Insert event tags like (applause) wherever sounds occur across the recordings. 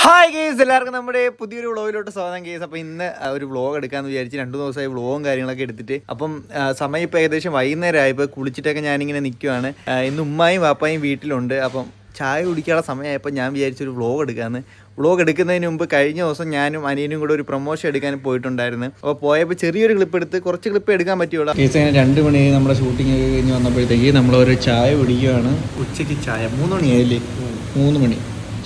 Hi guys എല്ലാവർക്കും നമ്മുടെ പുതിയൊരു വ്ളോഗിലോട്ട് സ്വാഗതം കേസ് അപ്പോൾ ഇന്ന് ഒരു വ്ളോഗ് എടുക്കാന്ന് വിചാരിച്ച് രണ്ട് ദിവസമായി വ്ളോഗും കാര്യങ്ങളൊക്കെ എടുത്തിട്ട് അപ്പം സമയം ഇപ്പോൾ ഏകദേശം വൈകുന്നേരം ആയപ്പോൾ കുളിച്ചിട്ടൊക്കെ ഞാനിങ്ങനെ നിൽക്കുവാണ് ഇന്ന് ഉമ്മായും വാപ്പായും വീട്ടിലുണ്ട്. അപ്പം ചായ കുടിക്കാനുള്ള സമയമായപ്പോൾ ഞാൻ വിചാരിച്ചൊരു വ്ളോഗ് എടുക്കാമെന്ന് വ്ളോഗ് എടുക്കുന്നതിന് മുമ്പ് കഴിഞ്ഞ ദിവസം ഞാനും അനിയനും കൂടെ ഒരു പ്രൊമോഷൻ എടുക്കാൻ പോയിട്ടുണ്ടായിരുന്നു. അപ്പോൾ പോയപ്പോൾ ചെറിയൊരു ക്ലിപ്പ് എടുത്ത് കുറച്ച് ക്ലിപ്പ് എടുക്കാൻ പറ്റുള്ളൂ കേസ് അങ്ങനെ രണ്ട് മണി നമ്മുടെ ഷൂട്ടിംഗ് കഴിഞ്ഞ് വന്നപ്പോഴത്തേക്ക് നമ്മളൊരു ചായ കുടിക്കുകയാണ് ഉച്ചയ്ക്ക് ചായ മൂന്ന് മണിയായില്ലേ? മൂന്ന് മണി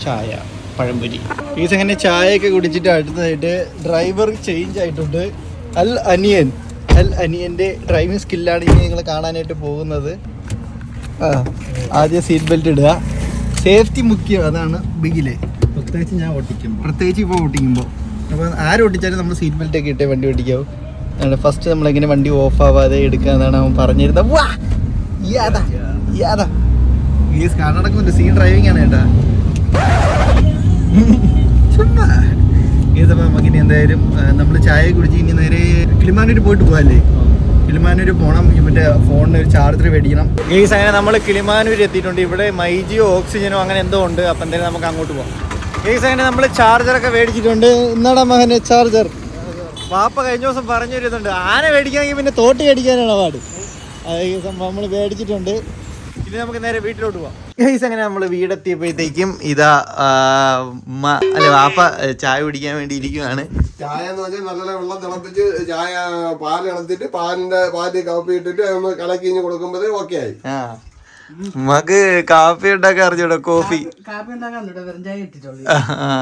ചായ. പഴംപൊരി. ഈസ് അങ്ങനെ ചായയൊക്കെ കുടിച്ചിട്ട് അടുത്തതായിട്ട് ഡ്രൈവർ ചേഞ്ച് ആയിട്ടുണ്ട്. അൽ അനിയൻ. അൽ അനിയന്റെ ഡ്രൈവിംഗ് സ്കില്ലാണ് ഇനി നിങ്ങൾ കാണാനായിട്ട് പോകുന്നത്. ആ ആദ്യം സീറ്റ് ബെൽറ്റ് ഇടുക. സേഫ്റ്റി മുഖ്യം അതാണ് ബിഗിൽ. പ്രത്യേകിച്ച് ഞാൻ ഓട്ടിക്കുമ്പോൾ പ്രത്യേകിച്ച് ഇപ്പോൾ ഓട്ടിക്കുമ്പോൾ അപ്പോൾ ആരും ഓട്ടിച്ചാലും നമ്മൾ സീറ്റ് ബെൽറ്റ് ഒക്കെ ഇട്ടേ വണ്ടി ഓടിക്കാവും അതുകൊണ്ട് ഫസ്റ്റ് നമ്മളെങ്ങനെ വണ്ടി ഓഫ് ആവാതെ എടുക്കുക എന്നാണ് അവൻ പറഞ്ഞിരുന്നത് വാ! യാതാ യാതാ ഈ കർണാടക സീൻ ഡ്രൈവിംഗ് ആണ് കേട്ടാ ചുമ്മാ. നമുക്ക് ഇനി എന്തായാലും നമ്മൾ ചായ കുടിച്ച് ഇനി നേരെ കിളിമാനൂർ പോയിട്ട് പോകാല്ലേ കിളിമാനൂർ പോകണം മറ്റേ ഫോണിന് ഒരു ചാർജർ മേടിക്കണം. ഗെയ്സ് അങ്ങനെ നമ്മൾ കിളിമാനൂർ എത്തിയിട്ടുണ്ട്. ഇവിടെ മൈജിയോ ഓക്സിജനോ അങ്ങനെ എന്തോ ഉണ്ട്. അപ്പം എന്തായാലും നമുക്ക് അങ്ങോട്ട് പോകാം ഗെയ്സ് അങ്ങനെ നമ്മൾ ചാർജറൊക്കെ മേടിച്ചിട്ടുണ്ട്. എന്നാടാ മകനെ ചാർജർ പാപ്പ കഴിഞ്ഞ ദിവസം പറഞ്ഞു വരുന്നുണ്ട് ആന മേടിക്കാമെങ്കിൽ പിന്നെ തോട്ടി മേടിക്കാനാണ് പാട് അത് നമ്മൾ മേടിച്ചിട്ടുണ്ട്. ഇനി നമുക്ക് നേരെ വീട്ടിലോട്ട് പോവാം. ഗൈസ് അങ്ങനെ നമ്മൾ വീടെത്തിയപ്പോഴത്തേക്കും ഇതാ അല്ലെ വാപ്പ ചായ കുടിക്കാൻ വേണ്ടി ഇരിക്കുവാണ്. ചായ എന്ന് പറഞ്ഞാൽ നല്ല വെള്ളം തിളപ്പിച്ച് ചായ പാൽ ഇളത്തിട്ട് പാലിന്റെ പാൽ കാപ്പി ഇട്ടിട്ട് അതൊന്ന് കലക്കി കൊടുക്കുമ്പോൾ കൊടുക്കുമ്പോഴേ ഓക്കെ ആയി. മക്ക് കാപ്പി ഉണ്ടാക്കാൻ അറിഞ്ഞൂടാ കോഫി.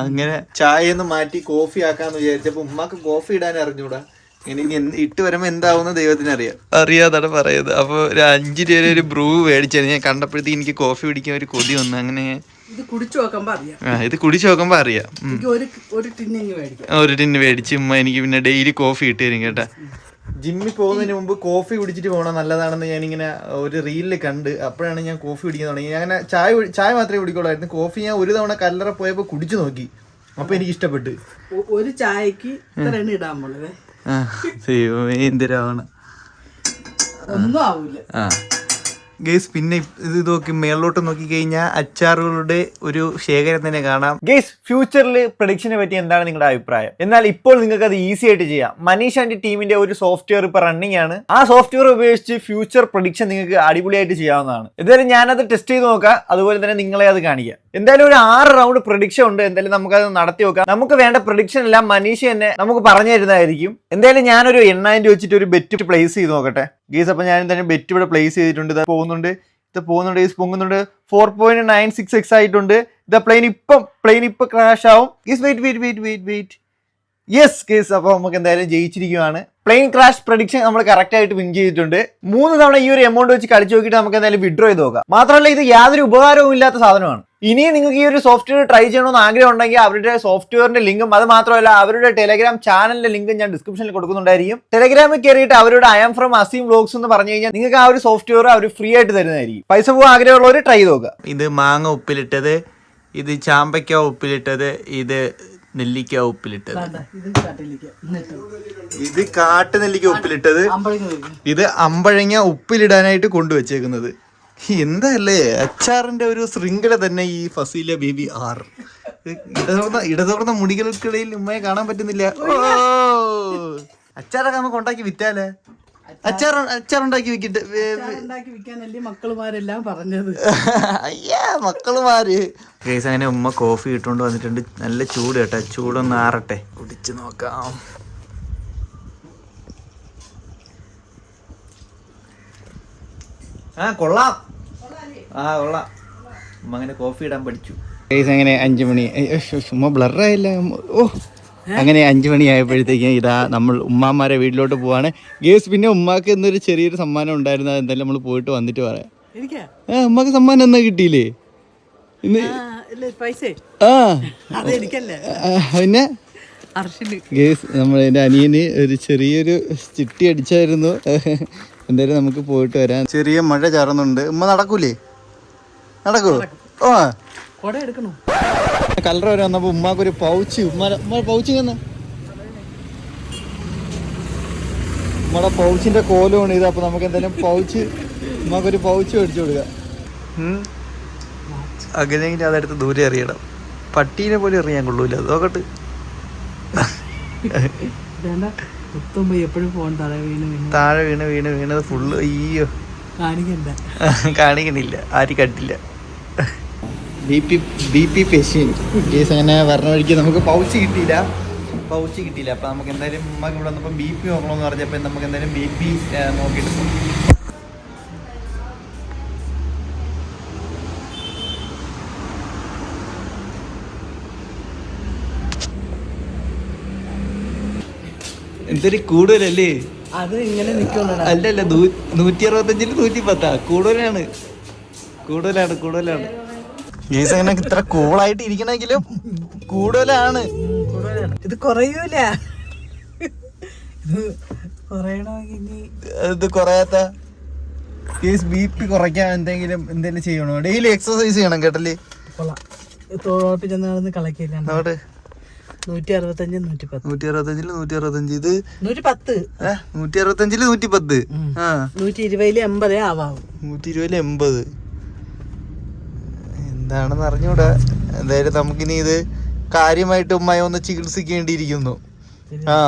അങ്ങനെ ചായ ഒന്ന് മാറ്റി കോഫി ആക്കാന്ന് വിചാരിച്ചപ്പോ ഉമ്മക്ക് കോഫി ഇടാൻ അറിഞ്ഞൂടാ. ഇട്ട് വരുമ്പോ എന്താവുന്ന ദൈവത്തിന് അറിയാം അറിയാതാണ് പറയുന്നത്. അപ്പൊ ഒരു അഞ്ച് രൂപ ഒരു ബ്രൂ മേടിച്ചത് ഞാൻ കണ്ടപ്പോഴത്തേക്ക് എനിക്ക് കോഫി പിടിക്കാൻ ഒരു കൊതി വന്നു. അങ്ങനെ ഇത് കുടിച്ചു നോക്കുമ്പോ അറിയാം. ആ ഇത് കുടിച്ചു നോക്കുമ്പോ അറിയാം. ഉം. എനിക്ക് ഒരു ഒരു മേടിക്കാം. ഒരു ടിന്ന് മേടിച്ച് ഉമ്മ എനിക്ക് പിന്നെ ഡെയിലി കോഫി ഇട്ട് തരും കേട്ടാ. ജിമ്മിൽ പോകുന്നതിന് മുമ്പ് കോഫി കുടിച്ചിട്ട് പോകണം നല്ലതാണെന്ന് ഞാനിങ്ങനെ ഒരു റീലിൽ കണ്ട് അപ്പോഴാണ് ഞാൻ കോഫി കുടിക്കാൻ തുടങ്ങി ഞാൻ അങ്ങനെ ചായ കുടി- ചായ മാത്രമേ കുടിക്കുള്ളായിരുന്നു. കോഫി ഞാൻ ഒരു തവണ കല്ലറ പോയപ്പോൾ കുടിച്ചു നോക്കി. അപ്പൊ എനിക്ക് ഇഷ്ടപ്പെട്ട്. ഒ- ഒരു ചായക്ക് ഇത്ര എണ്ണ ഇടാൻ ആ ദൈവമേ ആ. ഗേസ് പിന്നെ ഇത് നോക്കി മേളിലോട്ട് നോക്കി കഴിഞ്ഞാൽ അച്ചാറുകളുടെ ഒരു ശേഖരം തന്നെ കാണാം. ഗേസ് ഫ്യൂച്ചറിൽ പ്രൊഡിക്ഷനെ പറ്റി എന്താണ് നിങ്ങളുടെ അഭിപ്രായം? എന്നാൽ ഇപ്പോൾ നിങ്ങൾക്ക് അത് ഈസി ആയിട്ട് ചെയ്യാം. മനീഷ് ആൻഡ് ടീമിന്റെ ഒരു സോഫ്റ്റ്വെയർ ഇപ്പൊ റണ്ണിങ് ആണ്. ആ സോഫ്റ്റ്വെയർ ഉപയോഗിച്ച് ഫ്യൂച്ചർ പ്രൊഡിക്ഷൻ നിങ്ങൾക്ക് അടിപൊളിയായിട്ട് ചെയ്യാവുന്നതാണ്. എന്തായാലും ഞാനത് ടെസ്റ്റ് ചെയ്ത് നോക്കാം. അതുപോലെ തന്നെ നിങ്ങളെ അത് കാണിക്കാം. എന്തായാലും ഒരു ആറ് റൗണ്ട് പ്രഡിക്ഷൻ ഉണ്ട്. എന്തായാലും അത് നടത്തി നോക്കാം. നമുക്ക് വേണ്ട പ്രഡിക്ഷൻ എല്ലാം മനീഷ് തന്നെ നമുക്ക് പറഞ്ഞു തരുന്നതായിരിക്കും. എന്തായാലും ഞാനൊരു എണ്ണായിരം രൂപ വെച്ചിട്ട് ഒരു ബെറ്റ് പ്ലേസ് ചെയ്ത് നോക്കട്ടെ. ഗീസ് അപ്പൊ ഞാൻ തന്നെ ബെറ്റ് ഇവിടെ പ്ലേസ് ചെയ്തിട്ടുണ്ട്. ഇത് പോകുന്നുണ്ട്. ഇത് പോകുന്നുണ്ട് guys പൊങ്ങുന്നുണ്ട്. Four point nine six X ആയിട്ടുണ്ട്. ഇത് പ്ലെയിൻ ഇപ്പം പ്ലെയിൻ ഇപ്പം ക്രാഷ് ആവും. Guys wait wait wait wait wait yes case അപ്പോൾ നമുക്ക് എന്തായാലും ജയിച്ചിരിക്കുകയാണ് പ്ലെയിൻ ക്രാഷ് പ്രഡിക്ഷൻ നമ്മൾ കറക്റ്റ് ആയിട്ട് വിൻ ചെയ്തിട്ടുണ്ട്. മൂന്ന് തവണ ഈ ഒരു എമൗണ്ട് വെച്ച് കളിച്ചു നോക്കിയിട്ട് നമുക്ക് എന്തായാലും വിഡ്രോ ചെയ്ത് നോക്കാം. മാത്രമല്ല ഇത് യാതൊരു ഉപകാരവും ഇല്ലാത്ത സാധനമാണ്. ഇനിയും നിങ്ങൾക്ക് ഈ ഒരു സോഫ്റ്റ്വെയർ ട്രൈ ചെയ്യണമെന്ന് ആഗ്രഹം ഉണ്ടെങ്കിൽ അവരുടെ സോഫ്റ്റ്വെയറിന്റെ ലിങ്കും അത് മാത്രമല്ല അവരുടെ ടെലഗ്രാം ചാനലിന്റെ ലിങ്കും ഞാൻ ഡിസ്ക്രിപ്ഷനിൽ കൊടുക്കുന്നുണ്ടായിരിക്കും. ടെലഗ്രാമിൽ കയറിയിട്ട് അവരുടെ I am from Azeem vlogs എന്ന് പറഞ്ഞു കഴിഞ്ഞാൽ നിങ്ങൾക്ക് ആ ഒരു സോഫ്റ്റ്വെയർ അവർ ഫ്രീ ആയിട്ട് തരുന്നതായിരിക്കും. പൈസ പോകാൻ ആഗ്രഹമുള്ളവർ ട്രൈ നോക്കുക. ഇത് മാങ്ങ ഉപ്പിലിട്ടത് ഇത് ചാമ്പയ്ക്ക ഉപ്പിലിട്ടത് ഇത് നെല്ലിക്ക ഉപ്പിലിട്ടത്. ഇത് കാട്ട് നെല്ലിക്ക ഉപ്പിലിട്ടത്. ഇത് അമ്പഴങ്ങ ഉപ്പിലിടാനായിട്ട് കൊണ്ടുവച്ചേക്കുന്നത്. എന്തല്ലേ? അച്ചാറിന്റെ ഒരു ശൃംഖല തന്നെ ഈ ഫസീല ബേബി ആർ. ഇടതോർന്ന ഇടതോർന്ന മുടികൾക്കിടയിൽ ഉമ്മയെ കാണാൻ പറ്റുന്നില്ല. ഓ! അച്ചാറൊക്കെ നമുക്ക് ഉണ്ടാക്കി വിറ്റാലേ? അച്ചാർ അച്ചാറുണ്ടാക്കി വെക്കിട്ട്. ഉണ്ടാക്കി വിൽക്കാനല്ലേ മക്കളുമാരെല്ലാം പറഞ്ഞത്. അയ്യാ മക്കളുമാര്. കേസ് അങ്ങനെ ഉമ്മ കോഫി ഇട്ടുകൊണ്ട് വന്നിട്ടുണ്ട്. നല്ല ചൂട് കേട്ടോ. ചൂടൊന്ന് ആറട്ടെ. കുടിച്ചു നോക്കാം. ആ കൊള്ളാം. ആ കൊള്ളാം. ഉമ്മ അങ്ങനെ കോഫി ഇടാൻ പഠിച്ചു. കേസ് അങ്ങനെ അഞ്ചു മണി. ഉമ്മ ബ്ലറായില്ല ഓ. അങ്ങനെ അഞ്ചു മണി ആയപ്പോഴത്തേക്കും ഇതാ നമ്മൾ ഉമ്മാമാരെ വീട്ടിലോട്ട് പോവാണ്. ഗേസ് പിന്നെ ഉമ്മാക്ക് എന്നൊരു ചെറിയൊരു സമ്മാനം ഉണ്ടായിരുന്നു. എന്തായാലും നമ്മൾ പോയിട്ട് വന്നിട്ട് പറയാം. ഏഹ് ആ ഉമ്മക്ക് സമ്മാനം എന്നാ കിട്ടിയില്ലേ? ഇന്ന് ആ പിന്നെ? ഗേസ് എന്റെ അനിയന് ഒരു ചെറിയൊരു ചിട്ടി അടിച്ചായിരുന്നു. എന്തായാലും നമുക്ക് പോയിട്ട് വരാം. ചെറിയ മഴ ചാറുന്നുണ്ട്. ഉമ്മ നടക്കൂലേ? നടക്കൂ? ഓ കൊട എടുക്കണോ? കലർ വരെ വന്നപ്പോ ഉമ്മാക്കൊരു പൗച്ച് ഉമ്മ ഉമ്മ പൗച്ച് തന്നെ ഉമ്മയുടെ പൗച്ചിന്റെ കോലുമാണ് ഇത് അപ്പൊ നമുക്ക് എന്തായാലും പൗച്ച് ഉമ്മാക്കൊരു പൗച്ച് മേടിച്ചു കൊടുക്കാം. അങ്ങനെയെങ്കിൽ അതെടുത്ത് ദൂരെ അറിയണം. പട്ടീനെ പോലെ എറിയാൻ കൊള്ളൂല നോക്കട്ട്. എപ്പോഴും ഫോൺ വീണ് താഴെ വീണ് വീണ് വീണത് ഫുള്ള് അയ്യോ. കാണിക്കണ്ട. കാണിക്കുന്നില്ല ആരും കണ്ടില്ല. B P B P patient case അങ്ങനെ വരണ വഴിക്ക് നമുക്ക് പൗച്ച് കിട്ടിയില്ല. പൗച്ച് കിട്ടിയില്ല. അപ്പം നമുക്ക് എന്തായാലും ഉമ്മക്ക് ഇവിടെ വന്നപ്പോൾ ബി പി നോക്കണമെന്ന് പറഞ്ഞപ്പോൾ നമുക്ക് എന്തായാലും ബി പി നോക്കിയിട്ട് എന്തൊരു കൂടുതലല്ലേ? അത് ഇങ്ങനെ അല്ലല്ല നൂറ്റി അറുപത്തഞ്ചിൽ നൂറ്റി പത്താ. കൂടുതലാണ്. കൂടുതലാണ് കൂടുതലാണ്. ഗേസ് അങ്ങനെ ഇത്ര കൂളായിട്ട് ഇരിക്കണമെങ്കിലും കൂടുതലാണ്. ഇത് കുറയൂല. ഇത് കുറയണമെങ്കിൽ ഇനി ഇത് കുറയാത്ത കേസ് ബി പി കുറയ്ക്കാൻ എന്തെങ്കിലും എന്തെങ്കിലും ചെയ്യണോ? ഡെയിലി എക്സസൈസ് ചെയ്യണം കേട്ടല്ലേ? തോളോട്ട് ചെന്ന് നടന്ന് കളക്കില്ല. നൂറ്റി അറുപത്തഞ്ച് നൂറ്റി പത്ത് നൂറ്റി അറുപത്തഞ്ചിൽ നൂറ്റി അറുപത്തഞ്ച് ഇത് നൂറ്റി പത്ത് ഏ, നൂറ്റി അറുപത്തഞ്ചിൽ നൂറ്റി പത്ത് ആ. നൂറ്റി ഇരുപതിൽ എൺപതേ ആവാം നൂറ്റി ഇരുപതിൽ എൺപത്. എന്താണെന്ന് അറിഞ്ഞൂടാ. എന്തായാലും നമുക്കിനി ഇത് കാര്യമായിട്ട് ഉമ്മയെ ഒന്ന് ചികിത്സിക്കേണ്ടിയിരിക്കുന്നു. ആ.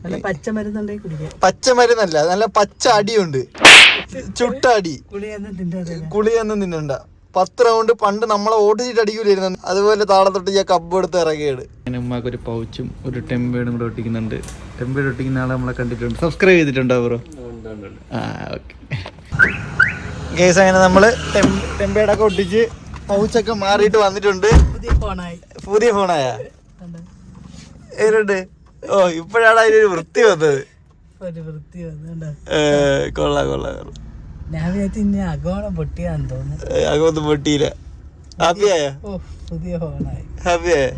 പച്ചമരുന്നല്ല പച്ച മരുന്നുണ്ടെങ്കിൽ കുടിക്കാം. പച്ച മരുന്നല്ല നല്ല പച്ച അടിയുണ്ട് ചുട്ടടി. കുളിയൊന്നും തിന്നണ്ട. പത്ത് റൗണ്ട് പണ്ട് നമ്മളെ ഓടിച്ചിട്ട് അടിക്കൂലായിരുന്നു. അതുപോലെ താളത്തൊട്ട് ഞാൻ കപ്പ് എടുത്ത് ഇറങ്ങിയത്. ഉമ്മാക്ക് ഒരു പൗച്ചും ഒരു ടെമ്പേടും കൂടെ ഒട്ടിക്കുന്നുണ്ട്. ടെമ്പേഡ് ഒട്ടിക്കുന്ന ആളെ നമ്മളെ കണ്ടിട്ടുണ്ട്. സബ്സ്ക്രൈബ് ചെയ്തിട്ടുണ്ടോ ബ്രോ? ആ ഓക്കെ. കേസ് അങ്ങനെ നമ്മൾ ടെമ്പേഡൊക്കെ ഒട്ടിച്ച് പൗച്ചൊക്കെ മാറിയിട്ട് വന്നിട്ടുണ്ട്. പുതിയ ഫോണായി. പുതിയ ഫോണായ? ഓ ഇപ്പോഴാണ് അതിനൊരു വൃത്തി വന്നത്. കൊള്ളാം കൊള്ളാം കൊള്ളാം. ഞാൻ വിചാരിച്ചു ഇനി പൊട്ടിയാന്ന് തോന്നുന്നു. പൊട്ടിയില്ല. ഹാപ്പിയായ പുതിയ ഫോണായി. ഹാപ്പിയായ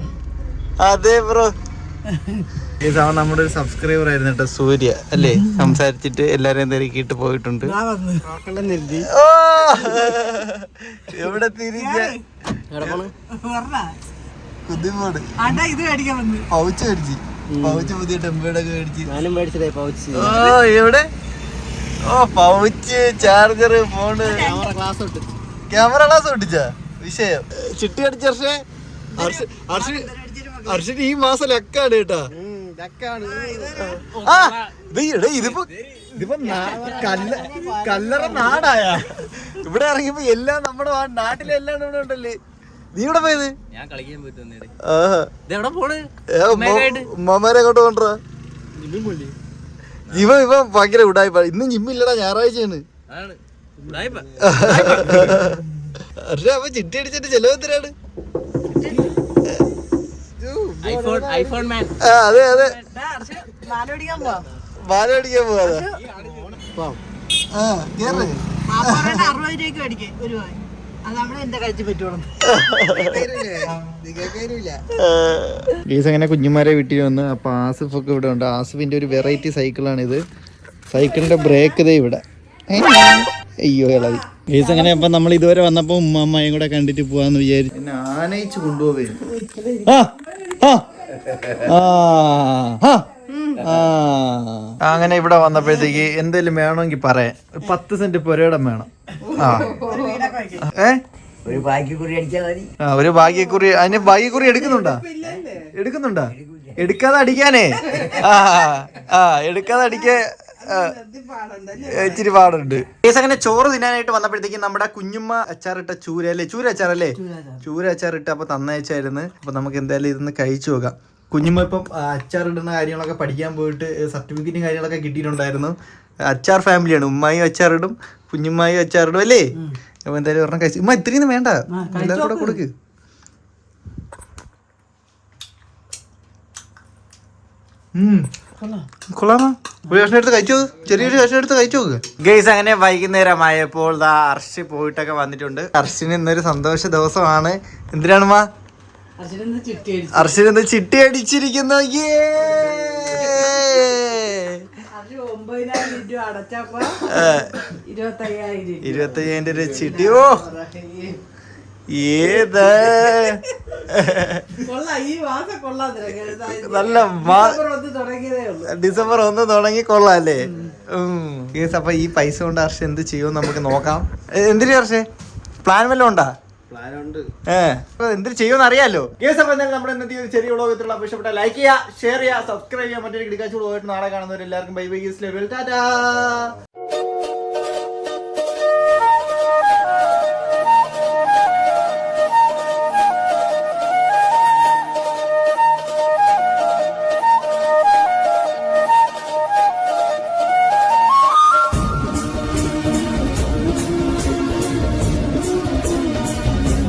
അതെ ബ്രോ. (laughs) അവൻ നമ്മുടെ ഒരു സബ്സ്ക്രൈബർ ആയിരുന്നു കേട്ടോ സൂര്യ അല്ലേ സംസാരിച്ചിട്ട് എല്ലാരെയും തിരക്കിയിട്ട് പോയിട്ടുണ്ട് ഞാൻ വന്ന് ഓ എവിടെ പൗച്ച് മേടിച്ച് പൗച്ച് പുതിയ മേടിച്ച് പൗച്ച് ഓ എവിടെ ഓ pouch charger phone camera glass ഒട്ടിച്ചാ വിഷയം ചിട്ടി അടിച്ച ഹർഷേ ഹർഷ ഹർഷിന് ഈ മാസം ലക്കാണ് കേട്ടാ ആ ഇത് എടേ ഇതിപ്പോ ഇതിപ്പോ നാ- കല്ല കല്ലറ നാടായ. ഇവിടെ ഇറങ്ങിയപ്പോ എല്ലാം നമ്മുടെ നാട്ടിലെല്ലാം നാട്ടിലെ എല്ലാം ഇവിടെ ഉണ്ടല്ലേ. നീ ഇവിടെ പോയത്? ഞാൻ കളിക്കാൻ പോയിട്ട് വന്നേടെ ആഹാ. ഇതെവിടെ പോണ്? ഏ, ഉമ്മ- ഉമ്മമാരെ അങ്ങോട്ട് കൊണ്ടുവാ ഇവ ഇവ ഭയങ്കര ഉടായ്പ. ഇന്ന് ജിമ്മില്ലടാ ഞായറാഴ്ചയാണ്. പക്ഷെ അപ്പൊ ചിട്ടി അടിച്ചിട്ട് ചെലവ് എത്രയാണ്? അതെ അതെ. നാലോടിക്കാൻ പോവാം. ബാല അടിക്കാൻ പോവാതെ ആ കേറ്. അറുപത് രൂപയ്ക്ക് മേടിക്കേ ഒരു രൂപ അത് നമ്മുടെ എന്താ കഴിച്ചു പറ്റുള്ളൂ ഗീസ് അങ്ങനെ കുഞ്ഞുമാരെ വീട്ടിൽ വന്ന് അപ്പൊ ആസിഫ് ഒക്കെ ഇവിടെ ഉണ്ട്. ആസിഫിന്റെ ഒരു വെറൈറ്റി സൈക്കിളാണ് ഇത് സൈക്കിളിന്റെ ബ്രേക്ക് ഇതേ ഇവിടെ. അയ്യോ ഇളവി. ഗീസ് അങ്ങനെ അപ്പൊ നമ്മൾ ഇതുവരെ വന്നപ്പോ ഉമ്മ അമ്മയും കൂടെ കണ്ടിട്ട് പോവാന്ന് വിചാരിച്ചു ആനയിച്ചു ആനയിച്ച് കൊണ്ടുപോവേ. അങ്ങനെ ഇവിടെ വന്നപ്പോഴത്തേക്ക് എന്തേലും വേണമെങ്കിൽ പറയാം പത്ത് സെന്റ് പുരയിടം വേണം. ആ. ഏ? ഒരു ബാക്കി കുറി അടിച്ചാൽ മതി. ആ ഒരു ഭാഗ്യക്കുറി അതിന് ഭാഗ്യക്കുറി എടുക്കുന്നുണ്ടാ? എടുക്കുന്നുണ്ടാ? എടുക്കാതെ അടിക്കാനേ? ആ ആ എടുക്കാതെ അടിക്കാ ഇച്ചിരി പാടുണ്ട്. കേസ് അങ്ങനെ ചോറ് തിന്നാനായിട്ട് വന്നപ്പോഴത്തേക്കും നമ്മുടെ കുഞ്ഞുമ്മ അച്ചാറിട്ട ചൂര അല്ലേ? ചൂര അച്ചാറല്ലേ? ചൂര അച്ചാറിട്ട് അപ്പൊ തന്നയച്ചായിരുന്നു അപ്പൊ നമുക്ക് എന്തായാലും ഇതൊന്ന് കഴിച്ചു നോക്കാം. കുഞ്ഞുമ്മ ഇപ്പം അച്ചാറിടുന്ന കാര്യങ്ങളൊക്കെ പഠിക്കാൻ പോയിട്ട് സർട്ടിഫിക്കറ്റും കാര്യങ്ങളൊക്കെ കിട്ടിയിട്ടുണ്ടായിരുന്നു. അച്ചാർ ഫാമിലിയാണ്. ഉമ്മായും അച്ചാറിടും കുഞ്ഞുമ്മായും അച്ചാറിടും അല്ലേ? അപ്പൊ എന്തായാലും ഒരെണ്ണം കഴിച്ചു. ഉമ്മ ഇത്രയൊന്നും വേണ്ട. എല്ലാവരും കൂടെ കൊടുക്ക്. ഉം. കൊള്ളാമോ? ഒരു കഷ്ണം എടുത്ത് കഴിച്ചു. ചെറിയൊരു കഷ്ണം എടുത്ത് കഴിച്ചു? നോക്ക് ഗൈസ് അങ്ങനെ വൈകുന്നേരമായപ്പോൾ ദാ അർഷ് പോയിട്ടൊക്കെ വന്നിട്ടുണ്ട്. അർഷിന് ഇന്നൊരു സന്തോഷ ദിവസമാണ്. എന്തിനാണ് മാ അർഷിന് ഇന്ന് ചിട്ടി അടിച്ചിരിക്കുന്നു. ഇരുപത്തയ്യായിരം രൂപ ചിട്ടി. ഓ! ഏത്? കൊള്ളാം കൊള്ളാം നല്ല ഡിസംബർ ഒന്ന് തുടങ്ങി കൊള്ളാല്ലേ? കേസ് അപ്പൊ ഈ പൈസ കൊണ്ട് ഹർഷ എന്ത് ചെയ്യുമെന്ന് നമുക്ക് നോക്കാം. എന്തിനു ഹർഷേ? പ്ലാൻ വല്ലതും ഉണ്ടാ? എന്തിനു ചെയ്യുമെന്ന് അറിയാലോ. കേസ് അപ്പൊ എന്തായാലും നമ്മുടെ ഇന്നത്തെ ഒരു ചെറിയ വ്ളോഗത്തിലുള്ള ഇഷ്ടപ്പെട്ട ലൈക്ക് ചെയ്യുക ഷെയർ ചെയ്യുക സബ്സ്ക്രൈബ് ചെയ്യുക. മറ്റൊരു കിടക്കാച്ചു പോയിട്ട് നാളെ കാണുന്നവരെല്ലാവർക്കും bye bye guys level Tata